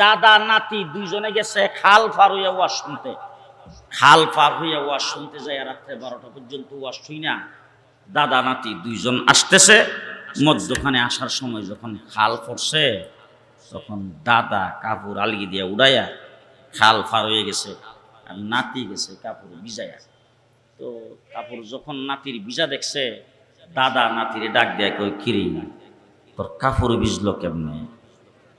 দাদা, নাতি, দুইজনে গেছে খাল পার হইয়া ওয়াজ শুনতে। খাল পার হইয়া ওয়াজ শুনতে যায় রাত্রে বারোটা পর্যন্ত ওয়াজ শুই না। দাদা, নাতি দুইজন আসতেছে। মধ্যখানে আসার সময় যখন খাল পড়ছে, তখন দাদা কাপড় আলগি দিয়া উড়াইয়া খাল ফার হয়ে গেছে আর নাতি গেছে কাপড় ভিজাইয়া। তো কাপড় যখন নাতির ভিজা দেখছে, দাদা নাতির ডাক দেয় কই কিরি তোর কাপড় ভিজলো কেমনে?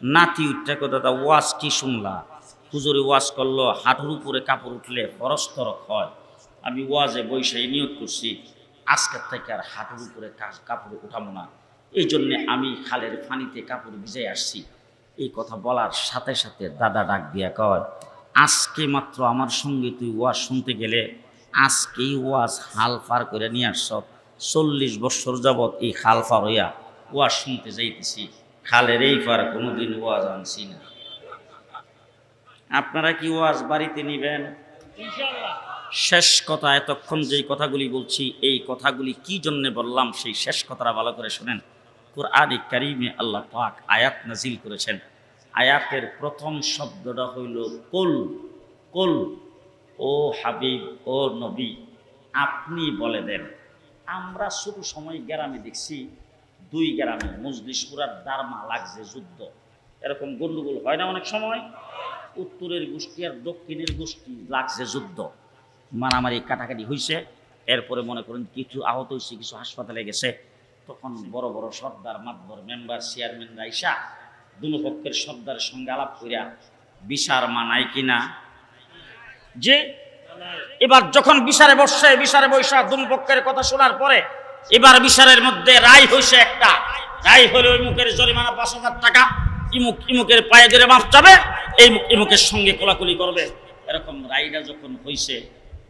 নাতি উঠতে কো দাদা ওয়াজ কি শুনলা? হুজুরে ওয়াজ করল, হাঁটুর উপরে কাপড় উঠলে পরস্তরক হয়। আমি ওয়াজে বৈশাই নিয়োগ করছি, আজকের থেকে আর হাঁটুর উপরে কাপড় উঠাবো না। এই জন্যে আমি খালের পানিতে কাপড় ভিজে আসছি। এই কথা বলার সাথে সাথে দাদা ডাক দিয়া কয়, আজকে মাত্র আমার সঙ্গে তুই ওয়াজ শুনতে গেলে, আজকেই ওয়াজ হাল পার করে নিয়ে আসছ। চল্লিশ বছর যাবৎ এই হাল পার হইয়া ওয়াজ শুনতে যাইতেছি। খালের এই পার কোনোদিন ওয়াজ আনছি না। আপনারা কি ওয়াজ বাড়িতে নিবেন? শেষ কথা, এতক্ষণ যেই কথাগুলি বলছি, এই কথাগুলি কি জন্য বললাম, সেই শেষ কথাটা ভালো করে শোনেন। কোরআনে কারিমে আল্লাহ পাক আয়াত নাজিল করেছেন। আয়াতের প্রথম শব্দটা হইল, কুল কুল, ও হাবিব, ও নবী, আপনি বলে দেন। আমরা শুধু সময় গ্রামে দেখছি দুই গ্রামে মজলিশপুরার দারমা লাগছে যুদ্ধ। এরকম গন্ডগোল হয় না অনেক সময়। উত্তরের গোষ্ঠী আর দক্ষিণের গোষ্ঠী লাগছে যুদ্ধ। মারামারি কাটাকাটি হয়েছে এরপরে মনে করেন কিছু আহত হয়েছে কিছু হাসপাতালে গেছে। তখন বড় বড় সর্দার মাতবর মেম্বার চেয়ারম্যান রাইসা দুনো পক্ষের সর্দারের সঙ্গে আলাপ করিয়া বিচার মানায় কিনা যে, এবার যখন বিচারে বসছে, বিচারে বৈশা দুন পক্ষের কথা শোনার পরে এবার বিচারের মধ্যে রায় হয়েছে একটা। রায় হলে ওই মুখের জরিমানা পাঁচ হাজার টাকা। ইমুক, ইমুকের পায়ে ধরে মাপ যাবে এই ইমুকের সঙ্গে কোলাকুলি করবে। এরকম রায়টা যখন হয়েছে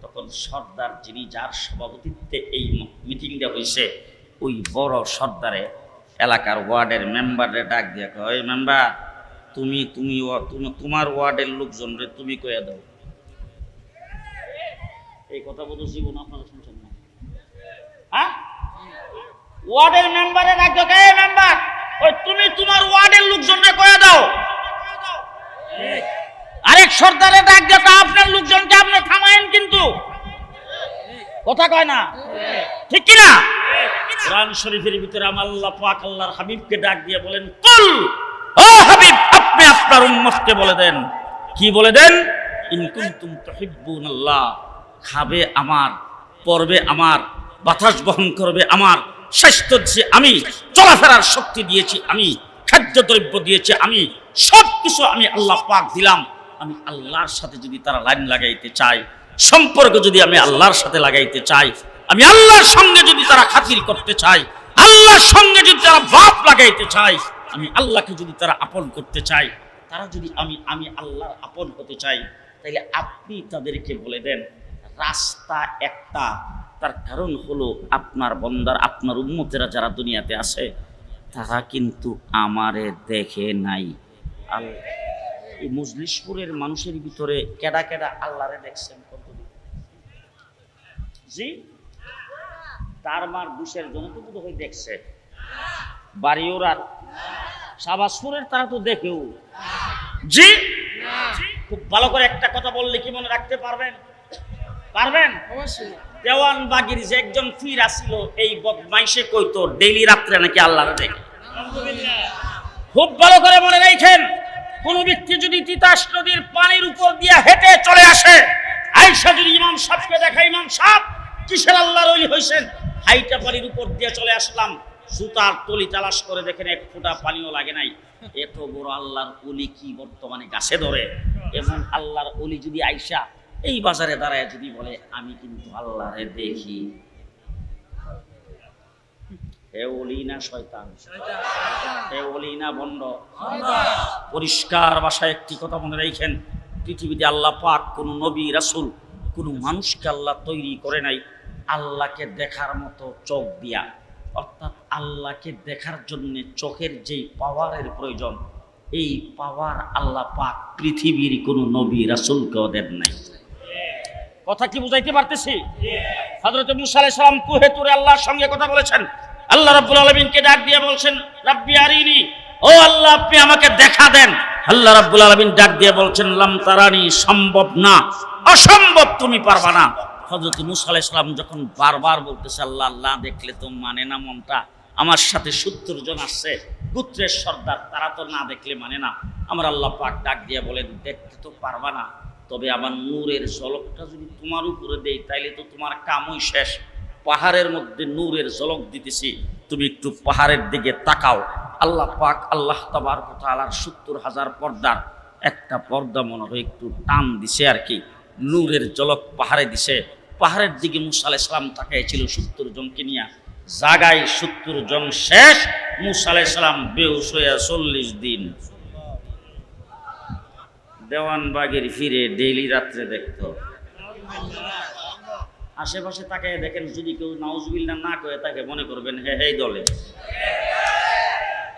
তখন সর্দার যিনি যার সভাপতিত্বে এই মিটিংটা হয়েছে ওই বড় সর্দারে এলাকার ওয়ার্ডের মেম্বারে ডাক দিয়ে কয় মেম্বার, তুমি তুমি তোমার ওয়ার্ডের লোকজনরে তুমি কয়ে দাও। এই কথা বলতে জীবন আপনারা শুনছেন না। হ্যাঁ? ওয়ার্ডের মেম্বারে ডাকছো কে মেম্বার ওই তুমি তোমার ওয়ার্ডের লোকজনকে কয়ে দাও। আরেক সর্দারে ডাক আপনার লোকজনকে আপনি থামায়েন কিন্তু। কথা কয় না? ঠিক কি না কোরআন শরীফের ভিতরে আমার আল্লাহ পাক আল্লাহর হাবিবকে ডাক দিয়ে বলেন, কুল, ও হাবিব, আপনি আপনার উম্মতকে বলে দেন। কি বলে দেন? ইন কুনতুম তুহিব্বুনাল্লাহ, খাবে আমার, পরবে আমার, বাতাস বহন করবে আমার। স্বাস্থ্য দিয়েছি আমি, চলাফেরার শক্তি দিয়েছি আমি খাদ্যদ্রব্য দিয়েছি আমি সব কিছু আমি আল্লাহ পাক দিলাম। আমি আল্লাহর সাথে যদি তারা লাইন লাগাইতে চায়, সম্পর্ক যদি আমি আল্লাহর সাথে লাগাইতে চাই, আমি আল্লাহর সঙ্গে যদি তারা খাতির করতে চাই, আল্লাহর সঙ্গে যদি তারা ভাব লাগাইতে চাই, আমি আল্লাহকে যদি তারা আপন করতে চাই, তারা যদি আমি আমি আল্লাহর আপন হতে চাই, তাইলে আপনি তাদেরকে বলে দেন, রাস্তা একটা তার কারণ হলো আপনার বন্দার আপনার উন্মতেরা যারা দুনিয়াতে আছে তারা কিন্তু আমারে দেখে নাই। আল্লাহ এই মজলিশপুরের মানুষের ভিতরে কেডা কেডা আল্লাহরে দেখছেন কতদিন? জি? তার মার দুশের জন্য তো হয় দেখছে। বাড়ি ওরার সাবাসপুরের তারা তো দেখেও। জি? খুব ভালো করে একটা কথা বললে কি মনে রাখতে পারবেন? পারবেন? অবশ্যই। দেওয়ান বাগির যে একজন ফির আসিল, এই বদমাইশে কইতো, ডেইলি রাত্রে নাকি আল্লাহরে দেখে খুব ভালো করে মনে রাখেন, কোন ব্যক্তি যদি তিতাস নদীর পানির উপর দিয়ে হেঁটে চলে আসে আইসা যদি ইমাম সাহেবকে দেখা ইমাম সাহেব, কিসের আল্লাহর ওলি হয়েছেন হাইটা পানির উপর দিয়ে চলে আসলাম সুতার তলি তালাশ করে দেখেন এক ফোঁটা পানিও লাগে নাই। এত বড় আল্লাহর অলি কি বর্তমানে গাছে ধরে? এবং আল্লাহর অলি যদি আইসা এই বাজারে দাঁড়ায় যদি বলে, আমি কিন্তু আল্লাহরে দেখি। পরিষ্কার ভাষায় একটি কথা মনে রাখেন, পৃথিবীতে আল্লাহ পাক কোন নবী, রাসূল, কোন মানুষকে আল্লাহ তৈরি করে নাই। আল্লাহকে দেখার মতো চোখ দিয়া। অর্থাৎ আল্লাহকে দেখার জন্য চোখের যেই পাওয়ারের প্রয়োজন, এই পাওয়ার আল্লাহ পাক পৃথিবীর কোন নবী, রাসূলকেও দেন নাই। কথা কি বুঝাইতে পারতেছি? হযরত মুসা সালাম কুহে তুরে আল্লাহর সঙ্গে কথা বলেছেন। আল্লাহ রাব্বুল আলামিনকে ডাক দিয়ে বলছেন, রাব্বি আরিনি। ও আল্লাহ, আপনি আমাকে দেখা দেন। আল্লাহ রাব্বুল আলামিন ডাক দিয়ে বলছেন, লাম তারানি, সম্ভব না, অসম্ভব, তুমি পারবা না। হযরত মুসা আলাইহিস সালাম যখন বারবার বলতেছে, আল্লাহ আল্লাহ, দেখলে তো মানে না মনটা, আমার সাথে সত্তর জন আসছে, গুত্রের সর্দার, তারা তো না দেখলে মানে না। আমার আল্লাহ পাক ডাক দিয়ে বলেন, দেখতে তো পারবা না। তবে আমার নূরের ঝলকটা যদি তোমার উপরে দেই, তাইলে তো তোমার কামই শেষ। পাহাড়ের মধ্যে নূরের ঝলক দিতেছি, তুমি একটু পাহাড়ের দিকে তাকাও। আল্লাহ পাক আল্লাহ তাবার কথা আলার সত্তর হাজার পর্দার একটা পর্দা মনে হয় একটু টান দিছে আর কি। নূরের ঝলক পাহাড়ে দিছে। পাহাড়ের দিকে মুসা আলাইহিস সালাম তাকাইছিল সত্তর জনকে নিয়ে। জাগায় সত্তর জন শেষ, মুসা আলাইহিস সালাম বেহুশ হইয়া চল্লিশ দিন দেওয়ানবাগের ফিরে ডেইলি রাত্রে দেখতো। আশেপাশে তাকে দেখেন যদি কেউ নাউজবিল্লা না করে, তাকে মনে করবেন, হে হে দলে।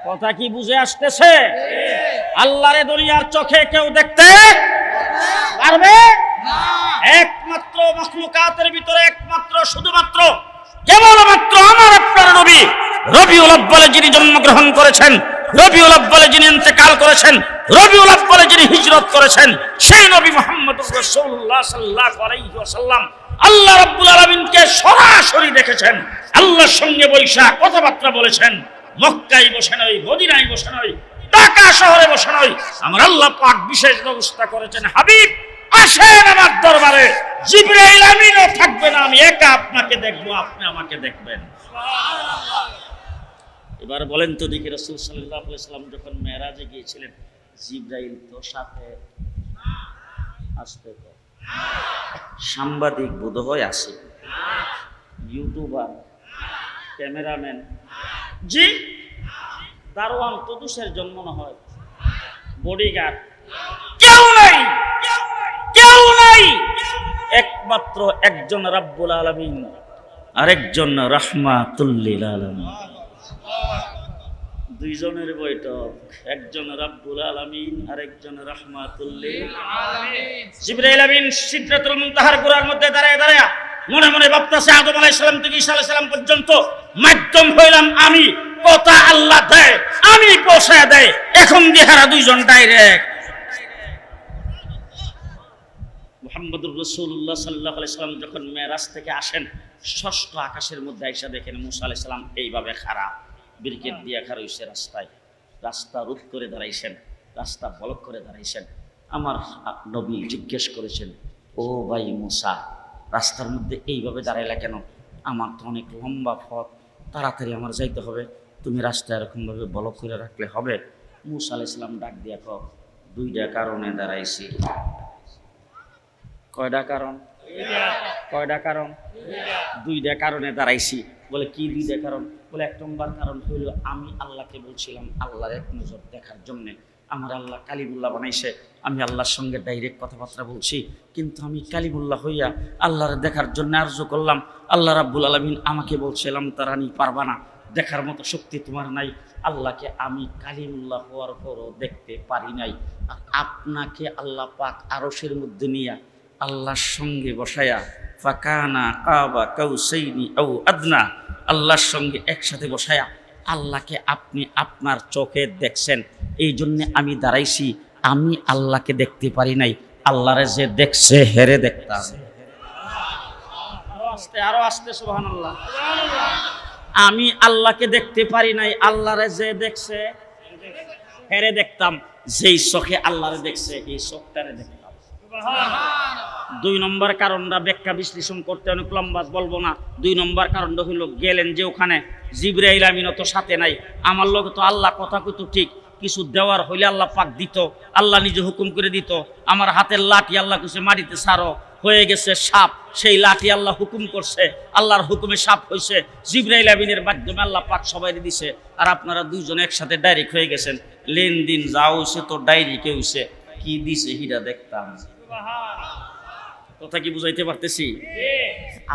কথা কি বুঝে আসতেছে? আল্লাহরে দুনিয়ার চোখে কেউ দেখতে পারবে? একমাত্র মখলুকাতের ভিতরে একমাত্র, শুধুমাত্র, কেবলমাত্র আমার আপনার নবী রবিউল আব্বালে যিনি জন্মগ্রহণ করেছেন, রবিউল আব্বালে যিনি ইন্তেকাল করেছেন রবিউল আব্বালে যিনি হিজরত করেছেন সেই নবী মোহাম্মদ আল্লাহ রাব্বুল আলামিনকে সরাসরি দেখেছেন। আল্লাহর সঙ্গে বৈশা কথাবার্তা বলেছেন। মক্কায় বসে নয় মদিনায় বসে নয় ঢাকা শহরে বসে নয়। আমার আল্লাহ পাক বিশেষ ব্যবস্থা করেছেন হাবিব আসেন আমার দরবারে। জিব্রাইল আমিনও থাকবে না আমি একা আপনাকে দেখব আপনি আমাকে দেখবেন। এবার বলেন তো দেখি রসুল সাল্লাহ সাল্লাম যখন মেরাজে গিয়েছিলেন জিব্রাইল তো সাথে আসতে সাংবাদিক বোধহয় আসে। YouTuber, cameraman. জি, দারোয়ান তদুসের জন্ম না হয়। বডিগার্ড। কেউ নাই কেউ নাই। একমাত্র একজন রাব্বুল আলামিন, আরেকজন রাহমাতুল্লিল আলামিন। দুইজনের বৈঠক, একজন রাব্বুল আলামিন, আরেকজন রাহমাতুল্লিল জিবরাইল আমিন গোড়ার মধ্যে দাঁড়ায় দাঁড়ায় মনে মনে ভাবতেছে, আদম আলাইহিস সালাম থেকে ঈসা আলাইহিস পর্যন্ত মাধ্যম হইলাম আমি, কথা আল্লাহ দেয়, আমি পৌঁছায় দেয়, এখন দেহারা দুইজন ডাইরেক্ট যখন মেরাজ থেকে আসেন, ষষ্ঠ আকাশের মধ্যে আইসা দেখেন মুসা আলাইহিস সালাম এইভাবে খারাপ ব্রিকেট দিয়ে খারা হইছে রাস্তায়। রাস্তা রোধ করে দাঁড়াইছেন রাস্তা বলক করে দাঁড়াইছেন। আমার নবী জিজ্ঞেস করেছেন ও ভাই মুসা রাস্তার মধ্যে এইভাবে দাঁড়াইলা কেন? আমার তো অনেক লম্বা পথ তাড়াতাড়ি আমার যাইতে হবে। তুমি রাস্তা এরকমভাবে বলক করে রাখলে হবে? মুসা আলাইসালাম ডাক দিয়া কও দুইটা কারণে দাঁড়াইছি। কয়টা কারণ? কয়টা কারণ? দুইটা কারণে দাঁড়াইছি। বলে কি দুইটা কারণ? বলে এক নম্বর কারণ হইল আমি আল্লাহকে বলছিলাম, আল্লাহর এক নজর দেখার জন্যে। আমার আল্লাহ কালিমুল্লাহ বানাইছে, আমি আল্লাহর সঙ্গে ডাইরেক্ট কথাবার্তা বলছি, কিন্তু আমি কালিমুল্লাহ হইয়া আল্লাহর দেখার জন্য আর্য করলাম। আল্লাহ রাব্বুল আলমিন আমাকে বলছিলাম তারা নি, পারবা না। দেখার মতো শক্তি তোমার নাই। আল্লাহকে আমি কালিমুল্লাহ হওয়ার পরও দেখতে পারি নাই। আর আপনাকে আল্লাহ পাক আরসের মধ্যে নিয়া আল্লাহর সঙ্গে বসায়া, ফাকানা কাবা কাউসাইনি আউ আদনা আল্লাহর সঙ্গে একসাথে বসায়া আল্লাহকে আপনি আপনার চোখে দেখছেন এই জন্য আমি দাঁড়াইছি আমি আল্লাহকে দেখতে পারি নাই আল্লাহরে যে দেখছে হেরে দেখতাম আরও আস্তে আরও আস্তে সুবহান আল্লাহ আমি আল্লাহকে দেখতে পারি নাই আল্লাহরে যে দেখছে হেরে দেখতাম যেই চোখে আল্লাহরে দেখছে এই চোখটারে দেখতাম দুই নম্বর কারণটা ব্যাখ্যা বিশ্লেষণ করতে অনেক লম্বা বলব না। দুই নম্বর কারণটা হইল গেলেন যে ওখানে জিব্রাইল আমিন তো সাথে নাই। আমার লোক তো আল্লাহ কথা কইতো ঠিক, কিছু দেওয়ার হইলে আল্লাহ পাক দিত, আল্লাহ নিজে হুকুম করে দিত, আমার হাতের লাঠি আল্লাহ কিছু মাটিতে সারো, হয়ে গেছে সাপ, সেই লাঠি আল্লাহ হুকুম করছে, আল্লাহর হুকুমে সাপ হয়েছে জিব্রাইল আমিনের মাধ্যমে আল্লাহ পাক সবাই দিছে, আর আপনারা দুইজন একসাথে ডাইরেক্ট হয়ে গেছেন, লেনদিন যা হয়েছে তো ডাইরি কে হয়েছে কি দিছে হিরা দেখতাম। কথা কি বুঝাইতে পারতেছি?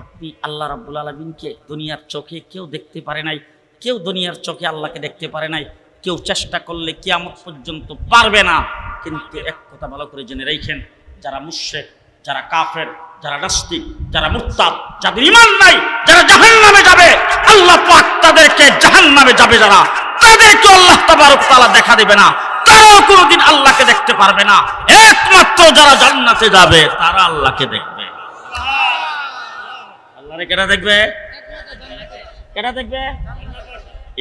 আপনি আল্লাহ রাব্বুল আলমিনকে দুনিয়ার চোখে কেউ দেখতে পারে নাই, কেউ দুনিয়ার চোখে আল্লাহকে দেখতে পারে নাই, কেউ চেষ্টা করলে কিয়ামত পর্যন্ত পারবে না। কিন্তু এক কথা ভালো করে জেনে রেখেন যারা মুশেক যারা কাফের, যারা নাস্তিক, যারা মুরতাদ, যাদের ইমান নাই, যারা জাহান নামে যাবে, আল্লাহ পাক তাদেরকে জাহান নামে যাবে যারা। তাদেরকে আল্লাহ তাবারক তাআলা দেখা দেবে না। তারাও কোনোদিন আল্লাহকে দেখতে পারবে না। একমাত্র যারা জান্নাতে যাবে তারা আল্লাহকে দেখবে। আল্লাহরে কেটা দেখবে? কেটা দেখবে?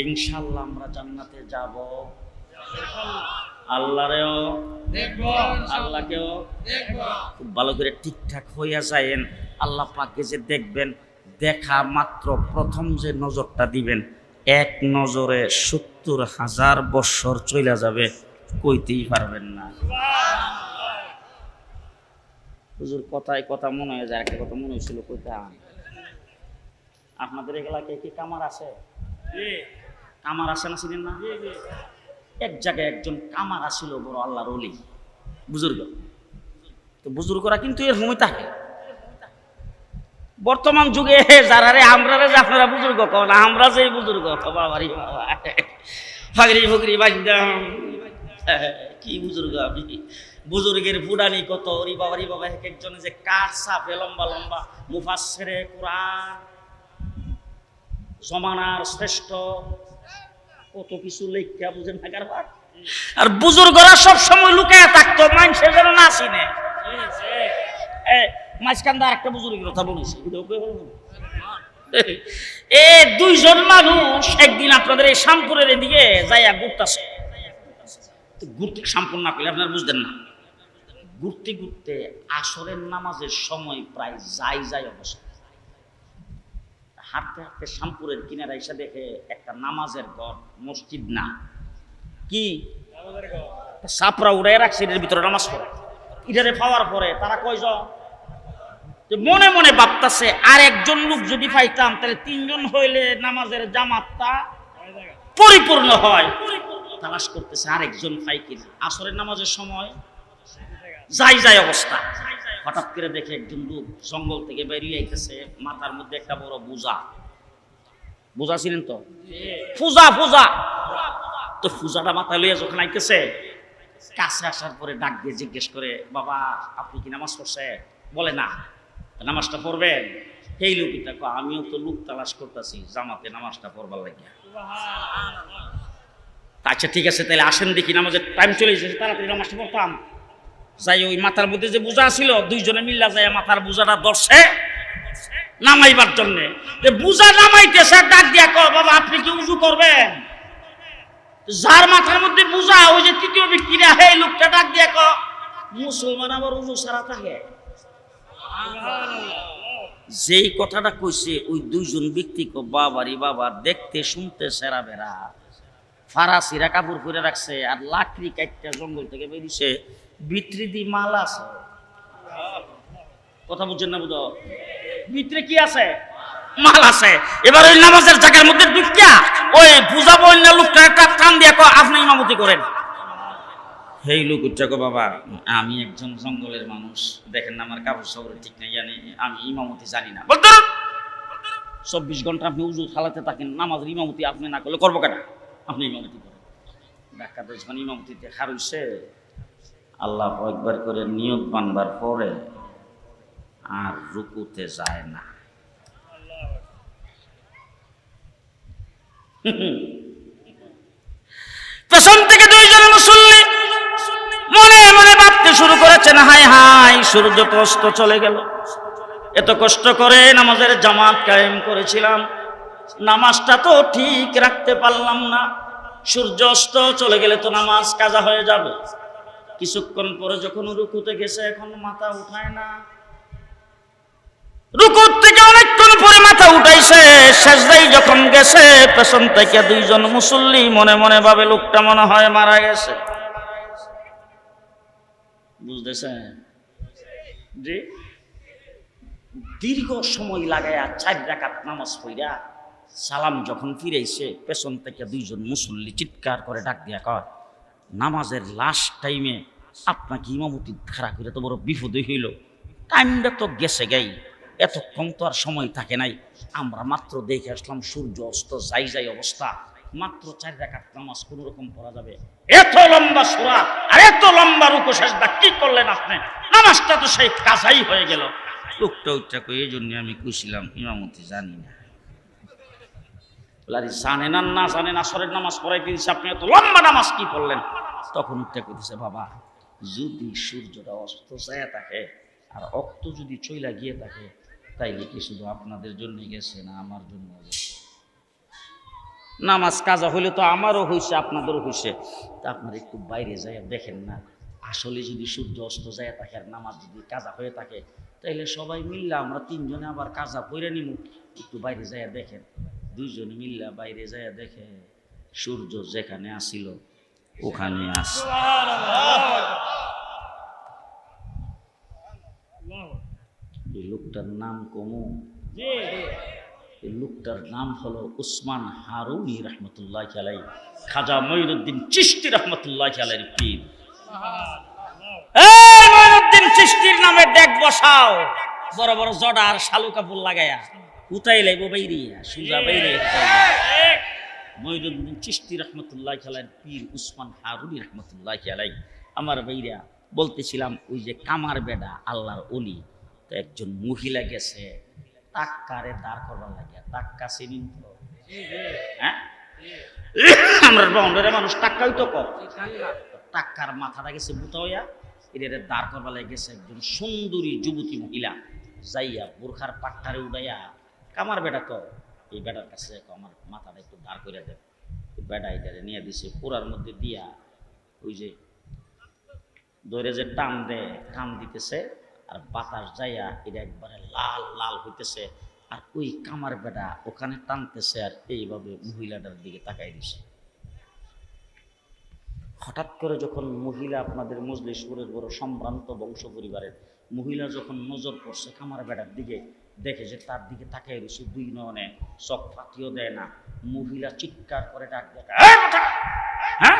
ইনশাল্লাহ আমরা জান্নাতে যাব। আল্লাহরেও আল্লাহকেও খুব ভালো করে ঠিকঠাক হইয়া যায়েন। আল্লাহ পাককে যে দেখবেন দেখা মাত্র প্রথম যে নজরটা দিবেন এক নজরে সত্তর হাজার বৎসর চলে যাবে। কইতেই পারবেন না। হুজুর কথায় কথা মনে হয়ে যায় একটা কথা মনে হয়েছিল কইতাম আপনাদের এলাকায় কি কামার আছে? কামার আছে না ছিলেন না? এক জায়গায় একজন কামার আসিল বড় আল্লাহর অলি বুজুর্গ। তো বুজুর্গরা কিন্তু এর ভূমি থাকে বর্তমান যুগে যারা রে আমরা রে যে আপনারা বুজুর্গ কন আমরা যে বুজুর্গ বাবা। ফাগরি ফুগরি বাজদাম কি বুজুর্গ আমি? বুজুর্গের বুড়ানি কত? ওরি বাবারি বাবা, এক একজনে যে কাঠ সাপে লম্বা লম্বা। মুফাসেরে কোরআন, জমানার শ্রেষ্ঠ। কত কিছু লেখা বুঝেন না কারবার আর বুজুর্গরা সব সময় লুকায় থাকতো মানুষের যেন না চিনে। মাঝখান একটা বুজুর্গের কথা বলেছি এ, দুইজন মানুষ একদিন আপনাদের এই শামপুরের এদিকে যাইয়া ঘুরতেছে। ঘুরতে সম্পূর্ণ না করলে আপনারা বুঝতেন না। ঘুরতে ঘুরতে আসরের নামাজের সময় প্রায় যাই যাই অবস্থা হাঁটতে হাঁটতে শামপুরের কিনারা এসে দেখে একটা নামাজের ঘর, মসজিদ না। কি? সাপরা উড়ে রাখছে এটার ভিতরে নামাজ পড়ে। ইটারে পাওয়ার পরে তারা কয়জন যে মনে মনে ভাবতাছে আর একজন লোক যদি পাইতাম, তাহলে তিনজন হইলে নামাজের জামাতটা পরিপূর্ণ হয়। তালাশ করতেছে আর একজন পাই আসরের নামাজের সময় যাই যাই অবস্থা। হঠাৎ করে দেখে একজন লোক জঙ্গল থেকে বেরিয়ে আইতেছে, মাথার মধ্যে একটা বড় বোঝা। বোঝা ছিলেন তো? পূজা পূজা তো পূজাটা মাথায় লইয়া যখন আইতেছে, কাছে আসার পরে ডাক দিয়ে জিজ্ঞেস করে, বাবা, আপনি কি নামাজ পড়ছে বলে, না। নামাজটা পড়বেন? এই লোকটা আমিও তো লোক তালাশ করতেছি, জামাতে নামাজটা পড়বার লাগিয়া। আচ্ছা ঠিক আছে, তাহলে আসেন দেখি, নামাজের টাইম চলে এসেছে, তাড়াতাড়ি নামাজটা পড়তাম। যাই ওই মাথার মধ্যে যে বোঝা ছিল, দুইজনে মিল্লা যায় মাথার বোঝাটা দর্শে নামাইবার জন্যে। বোঝা নামাইতেছে, ডাক দিয়া কয়, বাবা, আপনি কি উজু করবেন? যার মাথার মধ্যে বোঝা, ওই যে তৃতীয় ব্যক্তিরা, হে লোকটা ডাক দিয়া ক মুসলমান আবার উজু সারা থাকে? যেই কথাটা কইছে, ওই দুইজন ব্যক্তি কো বাবারি বাবা, দেখতে শুনতে সেরা বেড়া। ফারাসিরা কাপড় পরে রাখছে আর লাকড়ি কাটটা জঙ্গল থেকে বেরিয়েছে ভিতরে দি মাল আছে। কথা বুঝছেন না বুঝ ভিতরে কি আছে? মাল আছে। এবার ওই নামাজের জায়গার মধ্যে ঢুকিয়া ওই বুঝাবো অন্য লোকটা একটা টান দিয়া আপনি ইমামতি করেন। হেই লোক উচ্চাকো বাবা আমি একজন জঙ্গলের মানুষ। দেখেন না আমার কাপড় সাপড় ঠিক নাই জানি আমি ইমামতি জানি না। বলতো চব্বিশ ঘণ্টা আপনি উজু খালাতে থাকেন নামাজের ইমামতি আপনি না করলে করব কেন? আপনি ইমামতি করেন? ডাক্তার যখন ইমামতিতে হারুইছে আল্লাহ একবার করে নিয়ত বানবার পরে আর রুকুতে যায় না। পেছন থেকে দুইজন মুসল্লি মনে মনে ভাবতে শুরু করেছেন হাই হাই সূর্য অস্ত চলে গেল। এত কষ্ট করে নামাজের জামাত কায়েম করেছিলাম। নামাজটা তো ঠিক রাখতে পারলাম না। সূর্য অস্ত, চলে গেলে তো নামাজ কাজা হয়ে যাবে। কিছুক্ষণ পরে যখন রুকুতে গেছে, এখন মাথা উঠায় না। রুকুর থেকে অনেকক্ষণ পরে মাথা উঠাইছে। শেষদাই যখন গেছে, পেছন থেকে দুইজন মুসল্লি মনে মনে ভাবে লোকটা মনে হয় মারা গেছে। দীর্ঘ সময় লাগাইয়া চার রাকাত নামাজ পইরা সালাম যখন ফিরেছে পেছন থেকে দুইজন মুসল্লি চিৎকার করে ডাক দিয়া কয়, নামাজের লাস্ট টাইমে আপনাকে ইমামতি খাড়া করে তো বড় বিপদই হইল। টাইমটা তো গেছে গাই, এতক্ষণ তো আর সময় থাকে নাই। আমরা মাত্র দেখে আসলাম সূর্য অস্ত যাই যাই অবস্থা। মাত্র চার রাকাত নামাজ কোন রকম পড়া যাবে। এত লম্বা সুরা আর এত লম্বা রুকু শেষদা কি করলেন আপনি? নামাজটা তো সেই কাজাই হয়ে গেল। লোকটা উচ্চা করে এই জন্য আমি কুছিলাম ইমামতি জানি না। বলে, আরে জানেন আর না জানেন আসরের নামাজ পড়াইতে দিচ্ছে আপনি এত লম্বা নামাজ কি পড়লেন? তখন উঠতে কইতেছে বাবা যদি সূর্যটা অস্ত যায় থাকে আর অক্ত যদি চইলা গিয়ে থাকে তাইলে কি শুধু আপনাদের জন্য গেছে না আমার জন্য নামাজ কাজা হইলে তো আমারও হয়েছে আপনাদেরও হয়েছে তা আপনারা একটু বাইরে যাই দেখেন না আসলে যদি সূর্য অস্ত যায় থাকে আর নামাজ যদি কাজা হয়ে থাকে তাইলে সবাই মিললে আমরা তিনজনে আবার কাজা কইরে নিমু। একটু বাইরে যাইয়া দেখেন। দুইজনে মিললা বাইরে যাইয়া দেখে সূর্য যেখানে আসিল, ওখানে আস। লোকটার নাম কমু। লোকটার নাম হলো উসমান হারুনি রহমতুল্লাহ আলাই খাজা মঈনুদ্দিন চিস্তি রহমতুল্লাহ আলাইর পীর। এই মঈনুদ্দিন চিস্তির নামে দেখ বসাও। বড় বড় জডার শালু কাপড় লাগায়া। উতাই লাইব বাইরিয়া সুজা বাইরে মঈনুদ্দিন চিস্তি রহমতুল্লাহ আলাইর পীর উসমান হারুনি রহমতুল্লাহ আলাই আমার বাইরা, বলতেছিলাম, ওই যে কামার বেডা, আল্লাহর অলি, তো একজন মহিলা গেছে টাক্কারে দাঁড় করবার লাগিয়া টাক্কা চিনিন তো? হ্যাঁ? আমরা বাউন্ডারে মানুষ টাক্কাই তো কম টাক্কার মাথাটা গেছে বুতা হইয়া এদের দাঁড় করবার লাগে গেছে একজন সুন্দরী যুবতী মহিলা, যাইয়া বোরখার পাট্টারে উড়াইয়া কামার বেটা তো, এই বেটার কাছে আমার মাথাটা একটু দাঁড় করে দেন। বেটা এটারে নিয়ে দিছে পুরার মধ্যে দিয়া ওই যে ধরে যে টান দেয়, টান দিতেছে, আর বাতাস যাইয়া এটা একবারে লাল লাল হইতেছে, আর ওই কামার বেটা ওখানে টানতেছে আর এইভাবে মহিলাটার দিকে তাকাই দিছে। হঠাৎ করে যখন মহিলা আপনাদের মজলিশপুরের বড় সম্ভ্রান্ত বংশ পরিবারের মহিলা যখন নজর পড়ছে কামার বেটার দিকে দেখে যে তার দিকে তাকাই রয়েছে দুই নয়নে। চোখ ফাটিও দেয় না। মহিলা চিৎকার করে ডাক হ্যাঁ?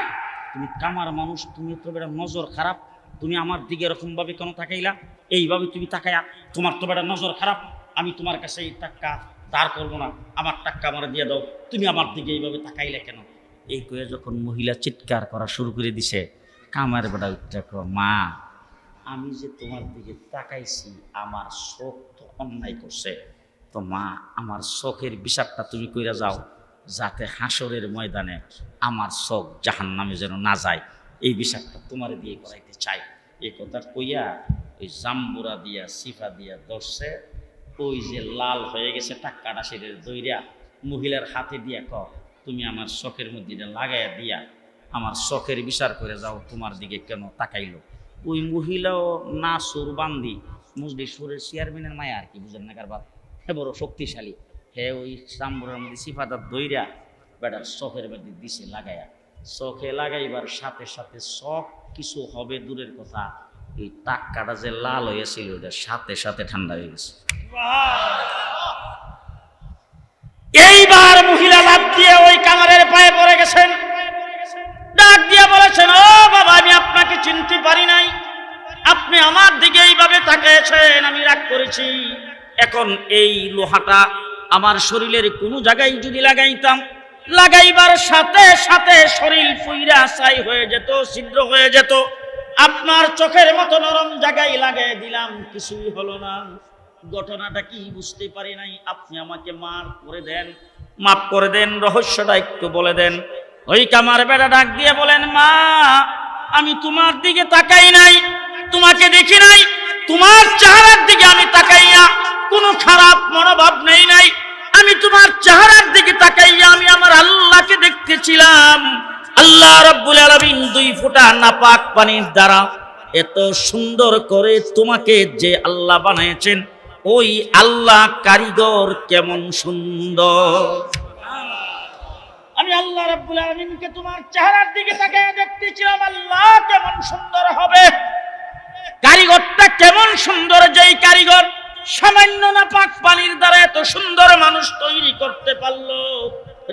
তুমি কামার মানুষ, তুমি তো বেটা নজর খারাপ। তুমি আমার দিকে এরকম ভাবে কেন তাকাইলা? এইভাবে তুমি তাকাইয়া, তোমার তো বেটা নজর খারাপ। আমি তোমার কাছে এই টাক্কা দাঁড় করব না। আমার টাক্কা আমার দিয়ে দাও। তুমি আমার দিকে এইভাবে তাকাইলে কেন? এই কয়ে যখন মহিলা চিৎকার করা শুরু করে দিছে, কামার বেটা উঠতে মা আমি যে তোমার দিকে তাকাইছি, আমার চোখ তো অন্যায় করছে। তো মা, আমার চোখের বিষাদটা তুমি কইরা যাও, যাতে হাসরের ময়দানে আমার চোখ জাহান নামে যেন না যায়। এই বিষাদটা তোমার দিয়ে করাইতে চাই। এই কথা কইয়া ওই জাম্বুরা দিয়া, সিফা দিয়া ধরছে। ওই যে লাল হয়ে গেছে টাক্কাটা সেটা দইরা, মহিলার হাতে দিয়া ক তুমি আমার শখের মধ্যে লাগাইয়া দিয়া, আমার শখের বিচার করে যাও, তোমার দিকে কেন তাকাইলো? ওই মহিলাও না সুর বান্দি মজলিসপুরের চেয়ারম্যানের মায়া আর কি, বুঝেন না কারবার হে বড় শক্তিশালী। হে ওই চাম্বুরের মধ্যে সিফাদার দইরা, বেটার চোখের মধ্যে দিছে লাগাইয়া চোখে লাগাইবার সাথে সাথে শখ কিছু হবে দূরের কথা, এই টাক্কাটা যে লাল হয়েছিল ওটার সাথে সাথে ঠান্ডা হয়ে গেছে। এইবার মহিলা লাভ দিয়ে ওই কামারের পায়ে পড়ে গেছেন। বলেছেন, ও বাবা, আমি আপনাকে চিনতে পারি নাই। আপনি আমার দিকে এইভাবে তাকিয়েছেন, আমি রাগ করেছি। এখন এই লোহাটা আমার শরীরের কোনো জায়গায় যদি লাগাইতাম, লাগাইবার সাথে সাথে শরীর ফুইরা ছাই হয়ে যেত, ছিদ্র হয়ে যেত। আপনার চোখের মতো নরম জায়গায় লাগাই দিলাম, কিছুই হলো না। ঘটনাটা কি বুঝতে পারি নাই। আপনি আমাকে মার করে দেন, মাফ করে দেন, রহস্যটা একটু বলে দেন। ওই কামার বেটা ডাক দিয়ে বলেন, মা, আমি তোমার দিকে তাকাই নাই, তোমাকে দেখি নাই, তোমার চেহারার দিকে আমি তাকাইয়া কোনো খারাপ মনোভাব নেই নাই, আমি তোমার চেহারার দিকে তাকাইয়া আমি আমার আল্লাহকে দেখতেছিলাম। আল্লাহ রব্বুল আলামিন দুই ফোঁটা নাপাক পানির দ্বারা এত সুন্দর করে তোমাকে যে আল্লাহ বানিয়েছেন, ওই আল্লাহ কারিগর কেমন সুন্দর। আল্লাহ রাব্বুল আলামিনকে তোমার চেহারার দিকে তাকিয়ে দেখতেছিলাম, আল্লাহ কেমন সুন্দর হবে। কারিগরটা কেমন সুন্দর, যেই কারিগর সামান্য না পাক পানির দ্বারা এত সুন্দর মানুষ তৈরি করতে পারল।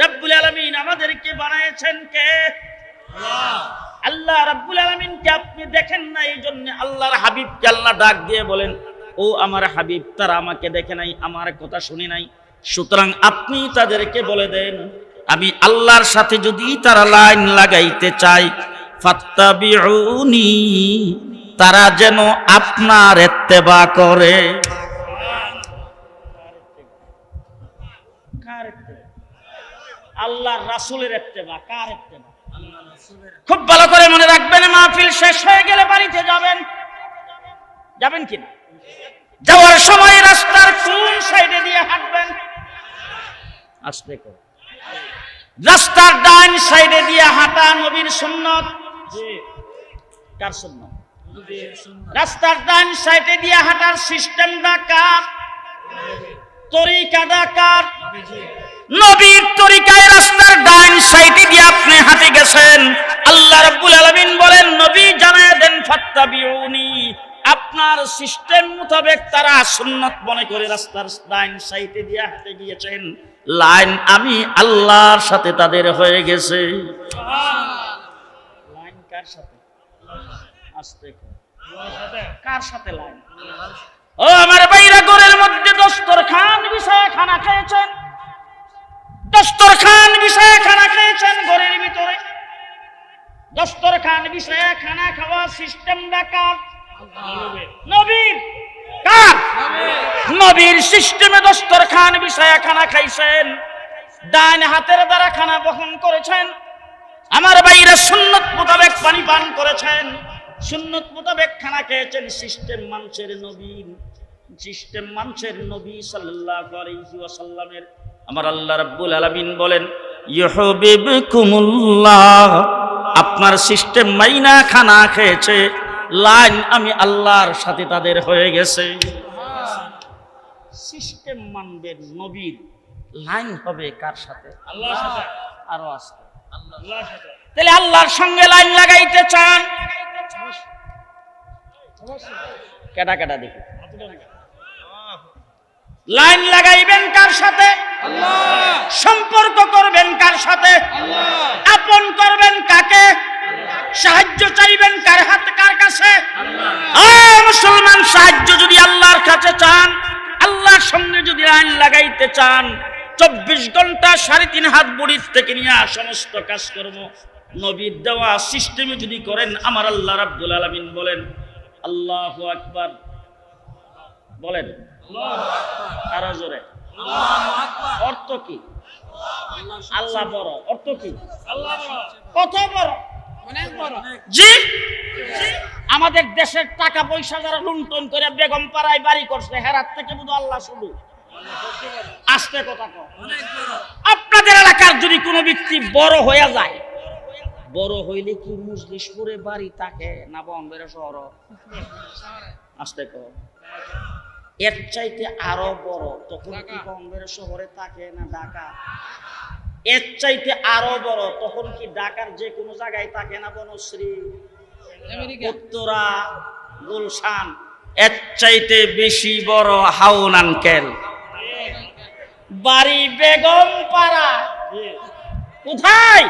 রাব্বুল আলামিন আমাদেরকে বানিয়েছেন কে? আল্লাহ। রাব্বুল আলামিনকে আপনি দেখেন না এই জন্য আল্লাহর হাবিবকে আল্লাহ ডাক দিয়ে বলেন, ও আমার হাবিব, তারা আমাকে দেখে নাই, আমার কথা শুনে নাই। সুতরাং আপনি তাদেরকে বলে দেন আমি আল্লাহর সাথে যদি তারা লাইন লাগাইতে চাই, ফাত্তাবিউনি, তারা যেন আপনার এত্তেবা করে। খুব ভালো করে মনে রাখবেন, মাহফিল শেষ হয়ে গেলে বাড়িতে যাবেন। যাবেন কিনা যাওয়ার সময় রাস্তার কোন সাইডে দিয়ে হাঁটবেন? আসতে করে রাস্তার ডান সাইডে দিয়ে হাঁটা নবীর সুন্নত। কার সুন্নত? রাস্তার ডান সাইডে দিয়ে হাঁটার সিস্টেমটা কার? তরিকাটা কার? নবীর তরিকায় রাস্তার ডান সাইডে দিয়ে আপনি হাঁটে গেছেন। আল্লাহ রাব্বুল আলামিন বলেন নবী জানায় দেন ফাত্তাবিউনি। আপনার সিস্টেম মোতাবেক তারা সুন্নত মনে করে রাস্তার ডান সাইডে দিয়ে হাঁটে গিয়েছেন। লাইন আমি আল্লাহর সাথে তাদের হয়ে গেছে। লাইন কার সাথে? আস্তে কর। কার সাথে লাইন? ও আমার বাইরা গোরের মধ্যে দস্তর খান বিষয়ে খানা খেয়েছেন। দস্তর খান বিষয়ে খানা খেয়েছেন ঘরের ভিতরে। দস্তর খান বিষয়ে খানা খাওয়া সিস্টেম কার নবীর। নবীর সিস্টেমে দস্তর খান বিষয়ে খানা খাইছেন। ডান হাতের দ্বারা খানা বহন করেছেন। আমার বাইরে সুন্নত মোতাবেক পানি পান করেছেন। সুন্নত মোতাবেক খানা খেয়েছেন সিস্টেম মানুষের নবীন সিস্টেম মানুষের নবী সাল্লাল্লাহু আলাইহি ওয়াসাল্লামের। আমার আল্লাহ রাব্বুল আলামিন বলেন ইউহিবকুমুল্লাহ আপনার সিস্টেম মাইনা খানা খেয়েছে। লাইন আমি আল্লাহর সাথে তাদের হয়ে গেছে। সিস্টেম মানবেন নবীর লাইন হবে কার সাথে? আল্লাহর সাথে। আরও আসতে আল্লাহর সাথে। তাহলে আল্লাহর সঙ্গে লাইন লাগাইতে চান? কেডা কেডা দেখি। লাইন লাগাইবেন কার সাথে? সম্পর্ক করবেন কার সাথে? আপন করবেন কাকে? সাহায্য চাইবেন কার হাত কার কাছে? মুসলমান সাহায্য যদি আল্লাহর কাছে চান আল্লাহর সঙ্গে যদি লাইন লাগাইতে চান, চব্বিশ ঘণ্টা সাড়ে তিন হাত বুড়ির থেকে নিয়ে সমস্ত কাজকর্ম নবীর দেওয়া সিস্টেমে যদি করেন, আমার আল্লাহ রাব্দুল আলামিন বলেন, আল্লাহু আকবার। বলেন। অর্থ কি? আল্লাহ বড়। অর্থ কি? কত বড়? জি? আমাদের দেশের টাকা পয়সা যারা লুণ্ঠন করে বেগম পাড়ায় বাড়ি করছে, হেরাত থেকে বুধ আল্লাহ শুধু। আস্তে কথা আপনাদের এলাকার যদি কোনো ব্যক্তি বড় হয়ে যায়, বড় হইলে কি মুজলিশপুরে বাড়ি থাকে না বম্বের শহর? আস্তে কর এর চাইতে আরও বড়, তখন কি বম্বের শহরে থাকে না ঢাকা? এর চাইতে আরও বড় তখন কি ঢাকার যে কোনো জায়গায় থাকে না বনশ্রী? উত্তরা গুলশান এর চাইতে বেশি বড় হাউন আঙ্কেল। বাড়ি বেগম পাড়া। কোথায়?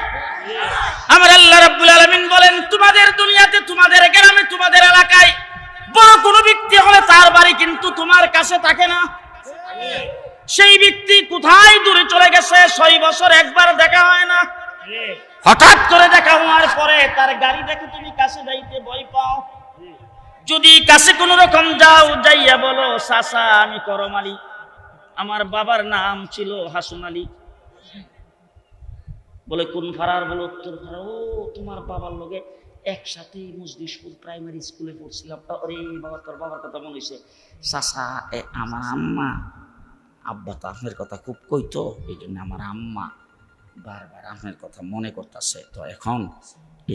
আমার আল্লাহ রাব্বুল আলামিন বলেন তোমাদের দুনিয়াতে তোমাদের গ্রামে তোমাদের এলাকায় বড় কোনো ব্যক্তি হলে তার বাড়ি কিন্তু তোমার কাছে থাকে না। সেই ব্যক্তি কোথায় দূরে চলে গেছে? ছয় বছর একবার দেখা হয় না। হঠাৎ করে দেখা হওয়ার পরে তার গাড়ি দেখে তুমি কাছে যাইতে ভয় পাও। যদি কাছে কোন রকম যাও, যাইয়া বলো সাসা আমি করম আলী আমার বাবার নাম ছিল হাসুন আলী। বলে, কোন ফারার বলো, উত্তর ফারা ও, তোমার বাবার লোকে একসাথে মজলিশপুর প্রাইমারি স্কুলে পড়ছিলাম। আরে বাবা, তোর বাবার কথা মনে হয়েছে সাসা এ আমার আম্মা। আব্বা তো আপনার কথা খুব কইতো এই জন্য আমার আম্মা বারবার আপনার কথা মনে করতেছে। তো এখন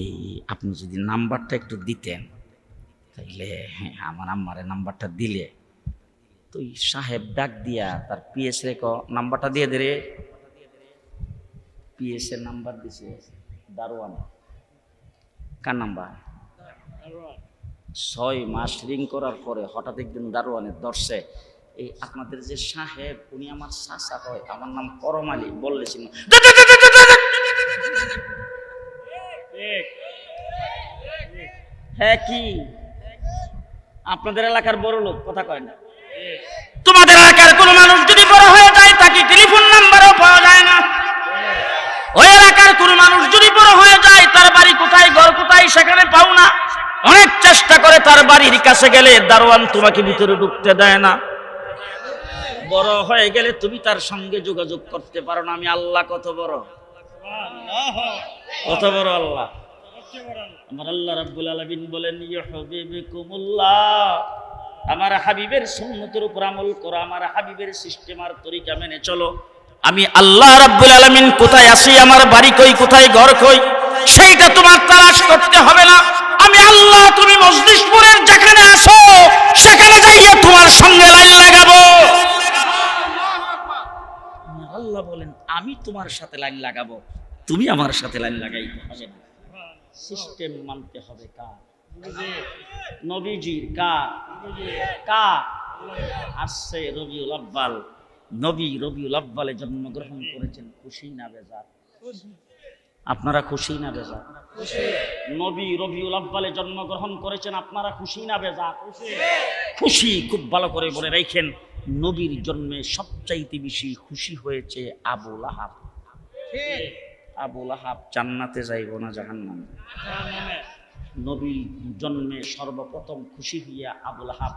এই আপনি যদি নাম্বারটা একটু দিতেন তাইলে হ্যাঁ, আমার আম্মারে নাম্বারটা দিলে। তো এই সাহেব ডাক দিয়া তার পিএস রে ক নাম্বারটা দিয়ে দে রে। পিএস এর নাম্বার দিছে দারোয়ান। কার নাম্বার? ছয় মাস রিং করার পরে হঠাৎ একদিন দারোয়ানের দর্শে এই আপনাদের যে সাহেব, উনি আমার চাচা হয়, আমার নাম করম আলী ঠিক হ্যাঁ কি? আপনাদের এলাকার বড় লোক, কথা কয় না। তোমাদের এলাকার কোনো মানুষ যদি বড় হয়ে যায়, তাকে টেলিফোন নাম্বারও পাওয়া যায় না। ওই এলাকার কোনো মানুষ যদি বড় হয়ে যায়, তার বাড়ি কোথায়, ঘর কোথায়, সেখানে পাও না। অনেক চেষ্টা করে তার বাড়ির কাছে গেলে দারোয়ান তোমাকে ভিতরে ঢুকতে দেয় না। বড় হয়ে গেলে তুমি তার সঙ্গে যোগাযোগ করতে পারো না আমি আল্লাহ কত বড়? কত বড় আল্লাহ। আমার আল্লাহ রাব্বুল আলামিন বলেন ইউহিব্বুকুমুল্লাহ। আমার হাবিবের সুন্নতের উপর আমল করো আমার হাবিবের সিস্টেম আর তরিকা মেনে চলো। আমি আল্লাহ রাব্বুল আলামিন কোথায় আছি আমার বাড়ি কই কোথায় ঘর কই সেইটা তোমার তালাশ করতে হবে না। আমি আল্লাহ তুমি মজলিশপুরের আমি তোমার সাথে লাইন লাগাবো। তুমি আমার সাথে লাইন লাগাইতে হবে। না সিস্টেম মানতে হবে কার? নবীজির কার? কার? আসছে রবিউল আব্বাল। নবী রবিউল আব্বালে জন্মগ্রহণ করেছেন খুশি না বেজার। আপনারা খুশি না বেজার? নবী রবিউল আব্বালে জন্মগ্রহণ করেছেন আপনারা খুশি না বেজার। খুশি খুব ভালো করে বলে রাখেন। নবীর জন্মে সবচাইতে বেশি খুশি হয়েছে আবুল আহাব ঠিক আবুল আহাব জান্নাতে যাইব না জাহান্নামে? জাহান্নামে। নবী জন্মে সর্বপ্রথম খুশি হইয়া আবুল আহাব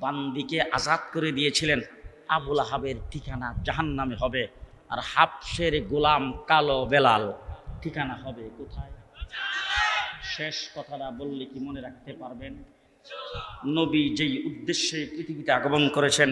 বান্দিকে আজাদ করে দিয়েছিলেন। আবুল আহাবের ঠিকানা জাহান্নামে হবে আর হাফসের গোলাম কালো বেলাল, ঠিকানা হবে কোথায়? শেষ কথাটা বললে কি মনে রাখতে পারবেন? নবী যেই উদ্দেশ্যে পৃথিবীতে আগমন করেছেন,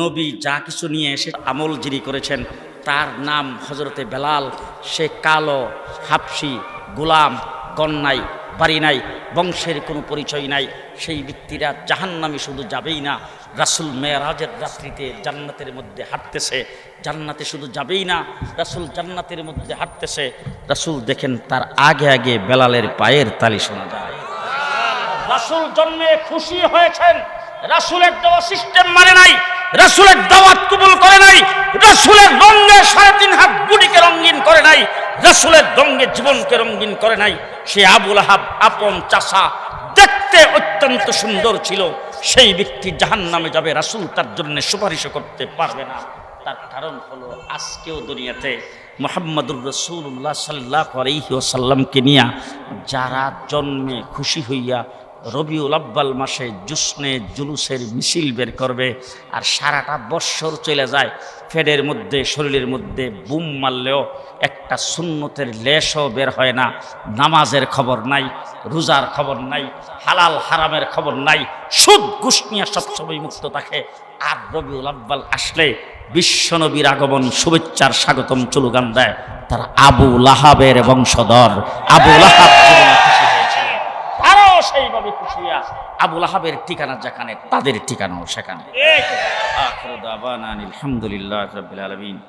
নবী যা কিছু নিয়ে এসে আমল জিরি করেছেন, তার নাম হজরতে বেলাল। সে কালো, হাফসি, গোলাম কন্যাই বাড়ি নাই, বংশের কোনো পরিচয় নাই। সেই ব্যক্তিরা জাহান্নামে শুধু যাবেই না, রাসুল মেয়ারাজের রাত্রিতে জান্নাতের মধ্যে হাঁটতেছে। জান্নাতে শুধু যাবেই না, রাসুল জান্নাতের মধ্যে হাঁটতেছে। রাসুল দেখেন তার আগে আগে বেলালের পায়ের তালি শোনা যায়। রাসুল জন্মে খুশি হয়েছেন। রাসুলের দেওয়া সিস্টেম মানে নাই। রাসুলের দাওয়াত কবুল করে নাই। রাসুলের রঙে সাড়ে তিন হাত বুড়িকে রঙিন করে নাই। রাসুলের রঙে জীবনকে রঙিন করে নাই। সে আবুল আহাব, আপন চাষা, দেখতে অত্যন্ত সুন্দর ছিল। সেই ব্যক্তি জাহান নামে যাবে, রাসুল তার জন্য সুপারিশ করতে পারবে না। তার কারণ হলো আজকেও দুনিয়াতে মোহাম্মদুর রসুল্লাহ সাল্লাহ আলহি ওসাল্লামকে নিয়ে যারা জন্মে খুশি হইয়া রবিউল আব্বাল মাসে জুসনে জুলুসের মিছিল বের করবে আর সারাটা বৎসর চলে যায় ফেডের মধ্যে, শরীরের মধ্যে বুম মারলেও একটা সুন্নতের লেশও বের হয় না। নামাজের খবর নাই, রোজার খবর নাই, হালাল হারামের খবর নাই, সুদ ঘুষ নিয়ে সবসময় মুক্ত থাকে। আর রবিউল আব্বাল আসলে বিশ্বনবীর আগমন, শুভেচ্ছার স্বাগতম চলুগান দেয় তারা আবু লাহাবের বংশধর। আবু লাহাব জীবনে খুশি হয়েছিলেন তারাও সেইভাবে খুশি আবুল আহাবের ঠিকানা যেখানে তাদের ঠিকানাও সেখানে। আলহামদুলিল্লাহ আলামিন।